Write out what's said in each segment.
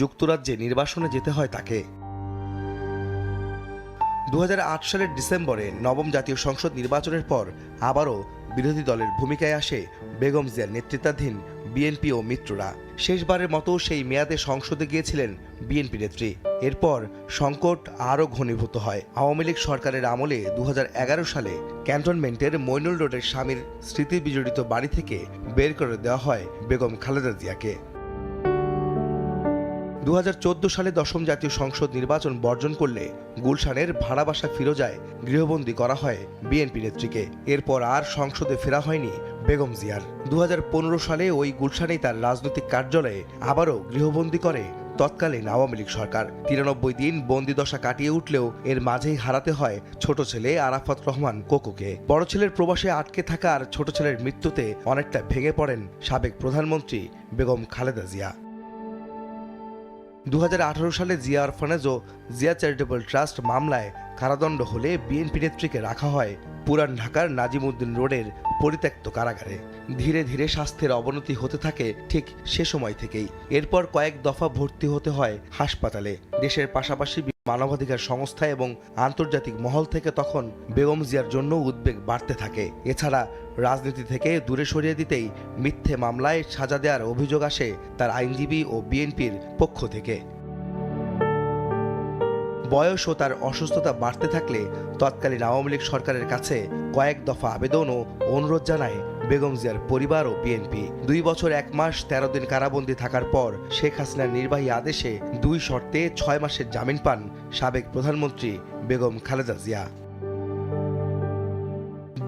যুক্তরাজ্যে নির্বাসনে যেতে হয় তাকে। দু হাজার আট সালের ডিসেম্বরে নবম জাতীয় সংসদ নির্বাচনের পর আবারও বিরোধী দলের ভূমিকায় আসে বেগম জিয়ার নেতৃত্বাধীন বিএনপি ও মিত্ররা। শেষবারের মতো সেই মেয়াদে সংসদে গিয়েছিলেন বিএনপি নেত্রী। এরপর সংকট আরও ঘনীভূত হয়। আওয়ামী লীগ সরকারের আমলে দু হাজার এগারো সালে ক্যান্টনমেন্টের মইনুল রোডের স্বামীর স্মৃতি বিজড়িত বাড়ি থেকে বের করে দেওয়া হয় বেগম খালেদা জিয়াকে। দু হাজার চোদ্দ সালে দশম জাতীয় সংসদ নির্বাচন বর্জন করলে গুলশানের ভাড়া বাসা ফিরোজায় গৃহবন্দী করা হয় বিএনপি নেত্রীকে। এরপর আর সংসদে ফেরা হয়নি বেগম জিয়ার। দু হাজার পনেরো সালে ওই গুলশানেই তার রাজনৈতিক কার্যালয়ে আবারও গৃহবন্দী করে তৎকালীন আওয়ামী লীগ সরকার। তিরানব্বই দিন বন্দিদশা কাটিয়ে উঠলেও এর মাঝেই হারাতে হয় ছোট ছেলে আরাফাত রহমান কোকোকে। বড় ছেলের প্রবাসে আটকে থাকার ছোট ছেলের মৃত্যুতে অনেকটা ভেঙে পড়েন সাবেক প্রধানমন্ত্রী বেগম খালেদা জিয়া। দুহাজার আঠারো সালে জিয়া অরফানেজ ও জিয়া চ্যারিটেবল ট্রাস্ট মামলায় কারাদণ্ড হলে বিএনপি নেত্রীকে রাখা হয় পুরান ঢাকার নাজিমুদ্দিন রোডের পরিত্যক্ত কারাগারে। ধীরে ধীরে স্বাস্থ্যের অবনতি হতে থাকে ঠিক সে সময় থেকেই। এরপর কয়েক দফা ভর্তি হতে হয় হাসপাতালে। দেশের পাশাপাশি মানবাধিকার সংস্থা এবং আন্তর্জাতিক মহল থেকে তখন বেগম জিয়ার জন্য উদ্বেগ বাড়তে থাকে। এছাড়া রাজনীতি থেকে দূরে সরিয়ে দিতেই মিথ্যে মামলায় সাজা দেওয়ার অভিযোগ আসে তার আইনজীবী ও বিএনপির পক্ষ থেকে। বয়স ও তার অসুস্থতা বাড়তে থাকলে তৎকালীন আওয়ামী লীগ সরকারের কাছে কয়েক দফা আবেদন ও অনুরোধ জানায় বেগম জিয়ার পরিবার ও বিএনপি। দুই বছর এক মাস তেরো দিন কারাবন্দী থাকার পর শেখ হাসিনার নির্বাহী আদেশে দুই শর্তে ছয় মাসের জামিন পান সাবেক প্রধানমন্ত্রী বেগম খালেদা জিয়া।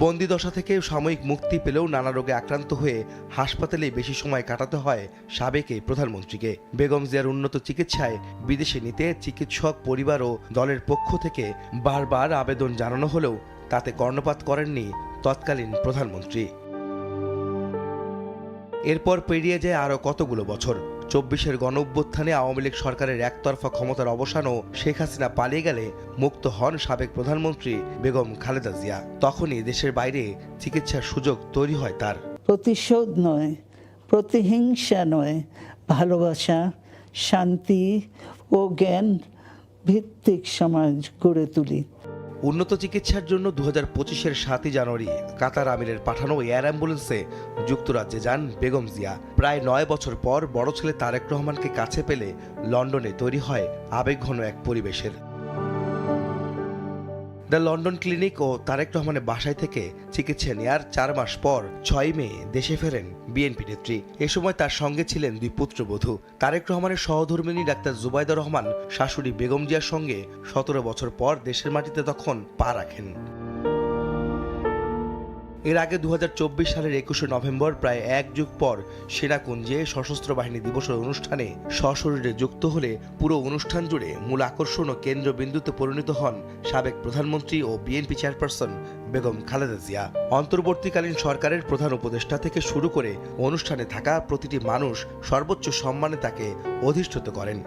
বন্দি দশা থেকে সাময়িক মুক্তি পেলেও নানা রোগে আক্রান্ত হয়ে হাসপাতালে বেশি সময় কাটাতে হয় সাবেক এই প্রধানমন্ত্রীকে। বেগম জিয়ার উন্নত চিকিৎসায় বিদেশে নিতে চিকিৎসক, পরিবার ও দলের পক্ষ থেকে বারবার আবেদন জানানো হলেও তাতে কর্ণপাত করেননি তৎকালীন প্রধানমন্ত্রী। এরপর পেরিয়ে যায় আরও কতগুলো বছর। চব্বিশের গণ অভ্যুত্থানে আওয়ামী লীগ সরকারের একতরফা ক্ষমতার অবসানও শেখ হাসিনা পালিয়ে গেলে মুক্ত হন সাবেক প্রধানমন্ত্রী বেগম খালেদা জিয়া। তখনই দেশের বাইরে চিকিৎসার সুযোগ তৈরি হয় তার। প্রতিশোধ নয়, প্রতিহিংসা নয়, ভালোবাসা, শান্তি ও জ্ঞান ভিত্তিক সমাজ গড়ে তুলি। উন্নত চিকিৎসার জন্য দু হাজার পঁচিশের সাতই জানুয়ারি কাতার আমিরের পাঠানো এয়ার অ্যাম্বুলেন্সে যুক্তরাজ্যে যান বেগম জিয়া। প্রায় নয় বছর পর বড় ছেলে তারেক রহমানকে কাছে পেলে লন্ডনে তৈরি হয় আবেগঘন এক পরিবেশের। দ্য লন্ডন ক্লিনিক ও তারেক রহমানের বাসায় থেকে চিকিৎসা নেয়ার চার মাস পর ছয় মে দেশে ফেরেন বিএনপি নেত্রী। এ সময় তার সঙ্গে ছিলেন দুই পুত্রবধূ। তারেক রহমানের সহধর্মিনী ডাক্তার জুবাইদা রহমান, শাশুড়ি বেগম জিয়ার সঙ্গে সতেরো বছর পর দেশের মাটিতে তখন পা রাখেন। এর আগে দু হাজার চব্বিশ সালের একুশে নভেম্বর প্রায় এক যুগ পর সেনাকুঞ্জে সশস্ত্র বাহিনী দিবসের অনুষ্ঠানে সশরীরে যুক্ত হলে পুরো অনুষ্ঠান জুড়ে মূল আকর্ষণ ও কেন্দ্রবিন্দুতে পরিণত হন সাবেক প্রধানমন্ত্রী ও বিএনপি চেয়ারপারসন বেগম খালেদা জিয়া। অন্তর্বর্তীকালীন সরকারের প্রধান উপদেষ্টা থেকে শুরু করে অনুষ্ঠানে থাকা প্রতিটি মানুষ সর্বোচ্চ সম্মানে তাকে অধিষ্ঠিত করেন।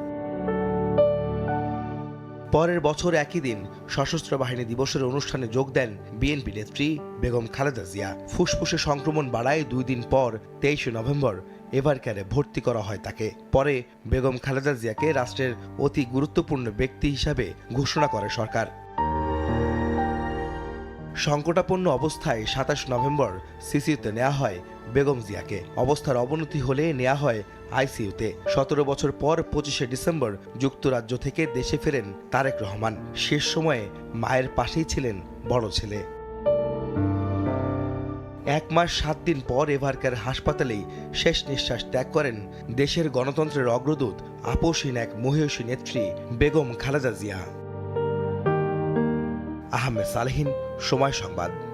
পরের বছর একই দিন সশস্ত্র বাহিনী দিবসের অনুষ্ঠানে যোগ দেন বিএনপি নেত্রী বেগম খালেদা জিয়া। ফুসফুসে সংক্রমণ বাড়ায় দুই দিন পর তেইশে নভেম্বর এভারকেয়ারে ভর্তি করা হয় তাকে। পরে বেগম খালেদা জিয়াকে রাষ্ট্রের অতি গুরুত্বপূর্ণ ব্যক্তি হিসাবে ঘোষণা করে সরকার। সংকটাপন্ন অবস্থায় সাতাশ নভেম্বর সিসিউতে নেওয়া হয় বেগম জিয়াকে। অবস্থার অবনতি হলে নেওয়া হয় আইসিইউতে। সতেরো বছর পর পঁচিশে ডিসেম্বর যুক্তরাজ্য থেকে দেশে ফেরেন তারেক রহমান। শেষ সময়ে মায়ের পাশেই ছিলেন বড় ছেলে। এক মাস সাত দিন পর এভারকার হাসপাতালেই শেষ নিঃশ্বাস ত্যাগ করেন দেশের গণতন্ত্রের অগ্রদূত আপোষহীন এক মহিষী নেত্রী বেগম খালেদা জিয়া। আহমেদ সালেহীন সময় সংবাদ।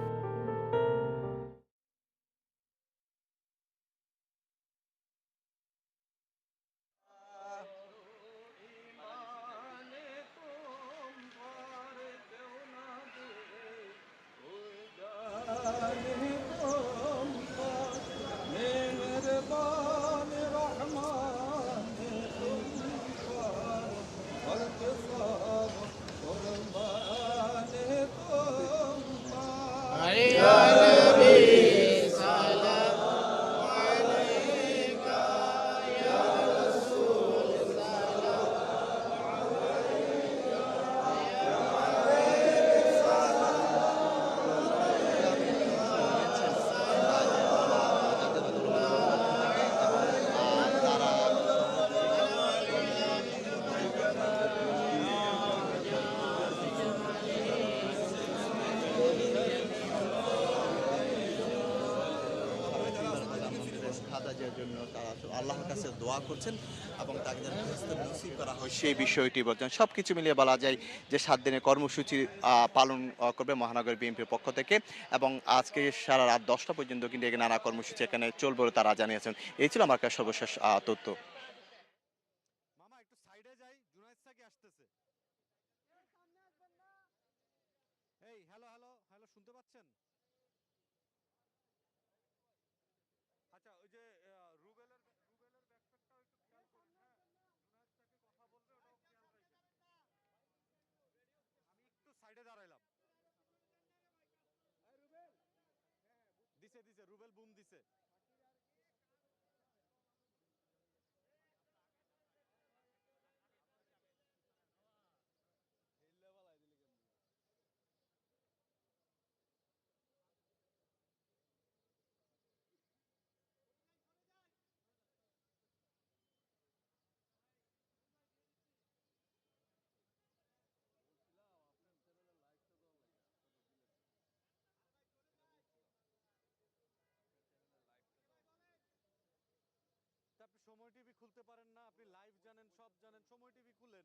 জন্য তারা আল্লাহর কাছে দোয়া করছেন এবং তাকে যেন নসিব করা হয়। সেই বিষয়টি বলছেন। সব কিছু মিলিয়ে বলা যায় যে সাত দিনের কর্মসূচি পালন করবে মহানগর বিএনপির পক্ষ থেকে এবং আজকে সারা রাত দশটা পর্যন্ত কিন্তু এখানে নানা কর্মসূচি এখানে চলবে বলে তারা জানিয়েছেন। এই ছিল আমার কাছে সর্বশেষ তথ্য। মামা একটু সাইডে যাই জুনাইদ সাকি আসতেছে। এই হ্যালো হ্যালো হ্যালো শুনতে পাচ্ছেন? দিছে রুবেল বুম দিছে। সময় টিভি খুলতে পারেন না। আপনি লাইভ জানেন সব জানেন সময় টিভি খুলেন।